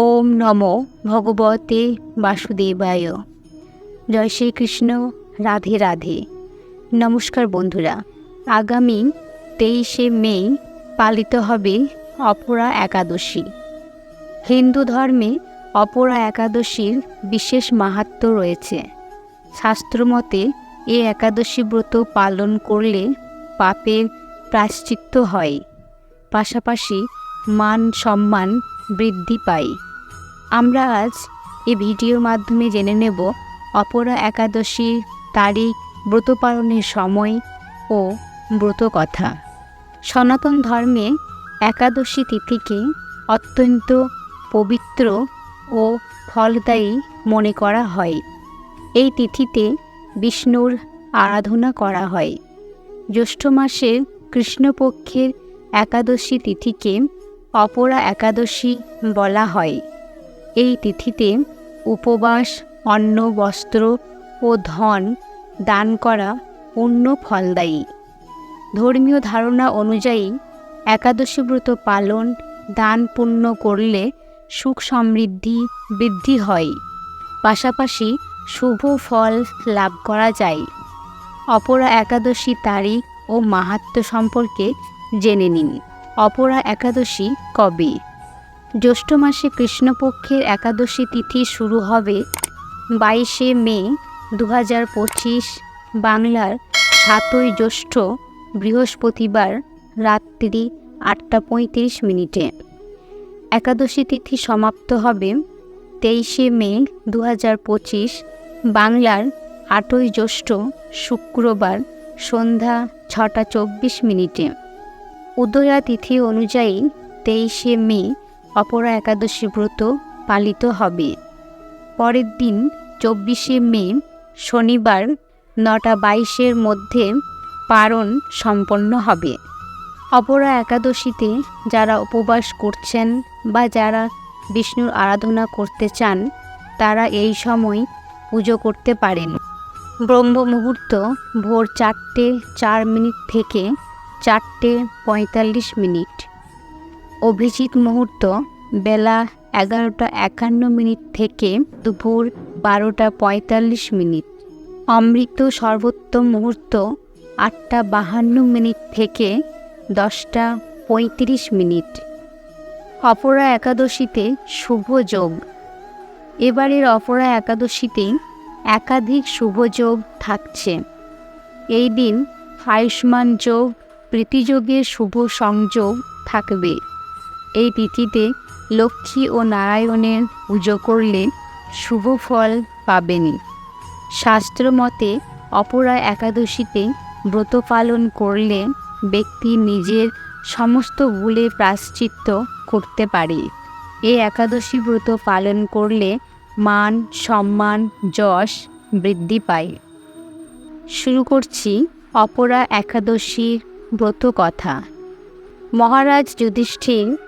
ওম নম ভগবতে বাসুদেবায়। জয় শ্রীকৃষ্ণ, রাধে রাধে। নমস্কার বন্ধুরা, আগামী তেইশে মে পালিত হবে অপরা একাদশী। হিন্দু ধর্মে অপরা একাদশীর বিশেষ মাহাত্ম্য রয়েছে। শাস্ত্রমতে এ একাদশী ব্রত পালন করলে পাপের প্রায়শ্চিত্ত হয়। পাশাপাশি মান সম্মান বৃদ্ধি পায়। আমরা আজ এই ভিডিওর মাধ্যমে জেনে নেব অপরা একাদশীর তারিখ, ব্রত পালনের সময় ও ব্রত কথা। সনাতন ধর্মে একাদশী তিথিকে অত্যন্ত পবিত্র ও ফলদায়ী মনে করা হয়। এই তিথিতে বিষ্ণুর আরাধনা করা হয়। জ্যৈষ্ঠ মাসের কৃষ্ণপক্ষের একাদশী তিথিকে অপরা একাদশী বলা হয়। এই তিথিতে উপবাস, অন্ন, বস্ত্র ও ধন দান করা পূর্ণ ফলদায়ী। ধর্মীয় ধারণা অনুযায়ী একাদশী ব্রত পালন, দান পুণ্য করলে সুখ সমৃদ্ধি বৃদ্ধি হয়। পাশাপাশি শুভ ফল লাভ করা যায়। অপরা একাদশী তারিখ ও মাহাত্ম্য সম্পর্কে জেনে নিন। অপরা একাদশী কবে? জ্যৈষ্ঠ মাসে কৃষ্ণপক্ষের একাদশী তিথি শুরু হবে বাইশে মে দু হাজার পঁচিশ, বাংলার সাতই জ্যৈষ্ঠ বৃহস্পতিবার রাত্রি আটটা পঁয়ত্রিশ মিনিটে। একাদশী তিথি সমাপ্ত হবে তেইশে মে দু হাজার পঁচিশ, বাংলার আটই জ্যৈষ্ঠ শুক্রবার সন্ধ্যা ছটা চব্বিশ মিনিটে। উদয়া তিথি অনুযায়ী তেইশে মে অপরা একাদশী ব্রত পালিত হবে। পরের দিন, চব্বিশে মে, শনিবার, নটা বাইশের মধ্যে পারণ সম্পন্ন হবে। অপরা একাদশীতে যারা উপবাস করছেন বা যারা বিষ্ণুর আরাধনা করতে চান, তারা এই সময় পুজো করতে পারেন। ব্রহ্ম মুহূর্ত ভোর চারটে চার মিনিট থেকে চারটে পঁয়তাল্লিশ মিনিট। অভিজিৎ মুহূর্ত, বেলা এগারোটা একান্ন মিনিট থেকে দুপুর বারোটা পঁয়তাল্লিশ মিনিট। অমৃত সর্বোত্তম মুহূর্ত, আটটা বাহান্ন মিনিট থেকে দশটা পঁয়ত্রিশ মিনিট। অপরা একাদশীতে শুভ যোগ। এবারের অপরা একাদশীতে একাধিক শুভ যোগ থাকছে। এই দিন আয়ুষ্মান যোগ প্রীতিযোগের শুভ সংযোগ থাকবে। এই তিথিতে লক্ষ্মী ও নারায়ণের পুজো করলে শুভ ফল পাবেনি। শাস্ত্রমতে অপরা একাদশীতে ব্রত পালন করলে ব্যক্তি নিজের সমস্ত ভুলে প্রাশ্চিত্য করতে পারে। এই একাদশী ব্রত পালন করলে মান, সম্মান, যশ বৃদ্ধি পায়। শুরু করছি অপরা একাদশীর ব্রত কথা। মহারাজ যুধিষ্ঠির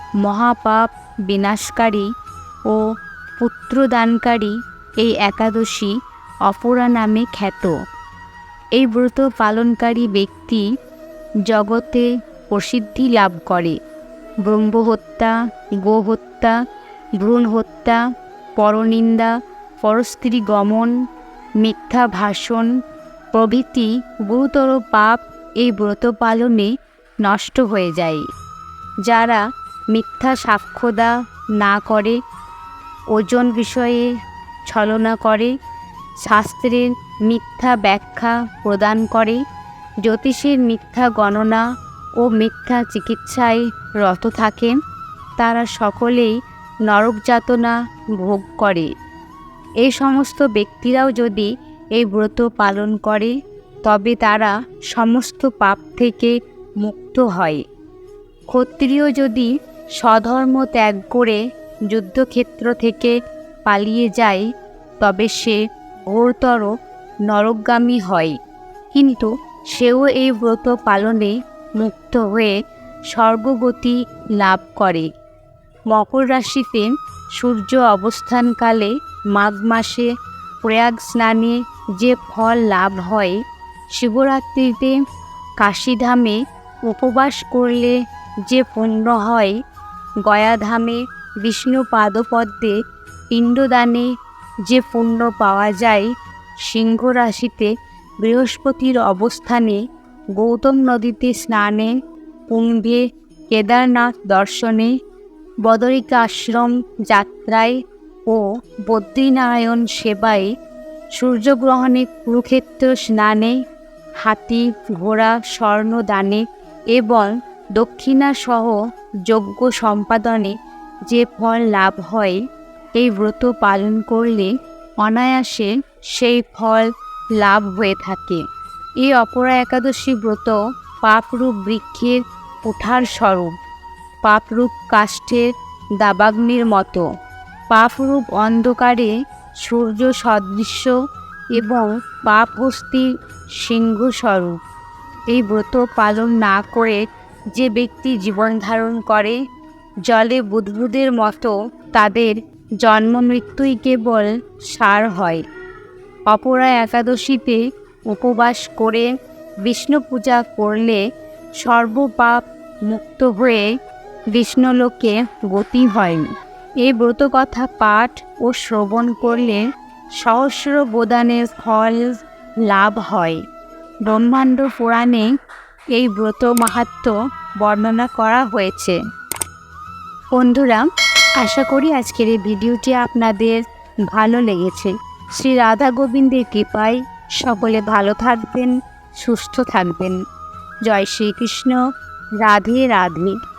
মহাপাপ, বিনাশকারী ও পুত্রদানকারী এই একাদশী অপরা নামে খ্যাত। এই ব্রত পালনকারী ব্যক্তি জগতে প্রসিদ্ধি লাভ করে। ব্রহ্মহত্যা, গোহত্যা ভ্রূণ হত্যা পরনিন্দা, পরস্ত্রী গমন, মিথ্যা ভাষণ, প্রভৃতি গুরুতর পাপ এই ব্রত পালনে নষ্ট হয়ে যায়। যারা মিথ্যা সাক্ষ্যদা না করে, ওজন বিষয়ে ছলনা করে, শাস্ত্রের মিথ্যা ব্যাখ্যা প্রদান করে, জ্যোতিষের মিথ্যা গণনা ও মিথ্যা চিকিৎসায় রত থাকেন তারা সকলেই নরক যাতনা ভোগ করে। এই সমস্ত ব্যক্তিরাও যদি এই ব্রত পালন করে, তবে তারা সমস্ত পাপ থেকে মুক্ত হয়। ক্ষত্রিয় যদি স্বধর্ম ত্যাগ করে যুদ্ধক্ষেত্র থেকে পালিয়ে যায়, তবে সে ঘোরতর নরকগামী হয়। কিন্তু সেও এই ব্রত পালনে মুক্ত হয়ে স্বর্গগতি লাভ করে। মকর রাশিতে সূর্য অবস্থানকালে মাঘ মাসে প্রয়াগ স্নানে যে ফল লাভ হয়, শিবরাত্রিতে কাশীধামে উপবাস করলে যে পুণ্য হয় গয়াধামে বিষ্ণু পাদপদ্মে পিণ্ডদানে যে পুণ্য পাওয়া যায় সিংহ রাশিতে বৃহস্পতির অবস্থানে গৌতম নদীতে স্নানে, কুম্ভে, কেদারনাথ দর্শনে, বদরিকাশ্রম যাত্রায় ও বদ্রীনারায়ণ সেবায় সূর্যগ্রহণে কুরুক্ষেত্র স্নানে, হাতি, ঘোড়া স্বর্ণ দানে এবং দক্ষিণাসহ যজ্ঞ সম্পাদনে যে ফল লাভ হয়, এই ব্রত পালন করলে অনায়াসে সেই ফল লাভ হয়ে থাকে। এই অপরা একাদশী ব্রত পাপরূপ বৃক্ষের ওঠার স্বরূপ, পাপরূপ কাষ্ঠের দাবাগ্নির মতো। পাপরূপ অন্ধকারে সূর্য সদৃশ্য এবং পাপ হস্তির সিংহস্বরূপ এই ব্রত পালন না করে যে ব্যক্তি জীবন ধারণ করে, জলে বুদ্বুদের মতো তাদের জন্ম মৃত্যুই কেবল সার হয়। অপরা একাদশীতে উপবাস করে বিষ্ণু পূজা করলে সর্বপাপ মুক্ত হয়ে বিষ্ণুলোকে গতি হয়। এই ব্রত কথা পাঠ ও শ্রবণ করলে সহস্র বোদানের ফল লাভ হয়। ব্রহ্মাণ্ড পুরাণে এই ব্রত মাহাত্ম বর্ণনা করা হয়েছে। বন্ধুরা, আশা করি আজকের এই ভিডিওটি আপনাদের ভালো লেগেছে। শ্রী রাধা গোবিন্দের কৃপায় সকলে ভালো থাকবেন, সুস্থ থাকবেন। জয় শ্রীকৃষ্ণ। রাধে রাধে।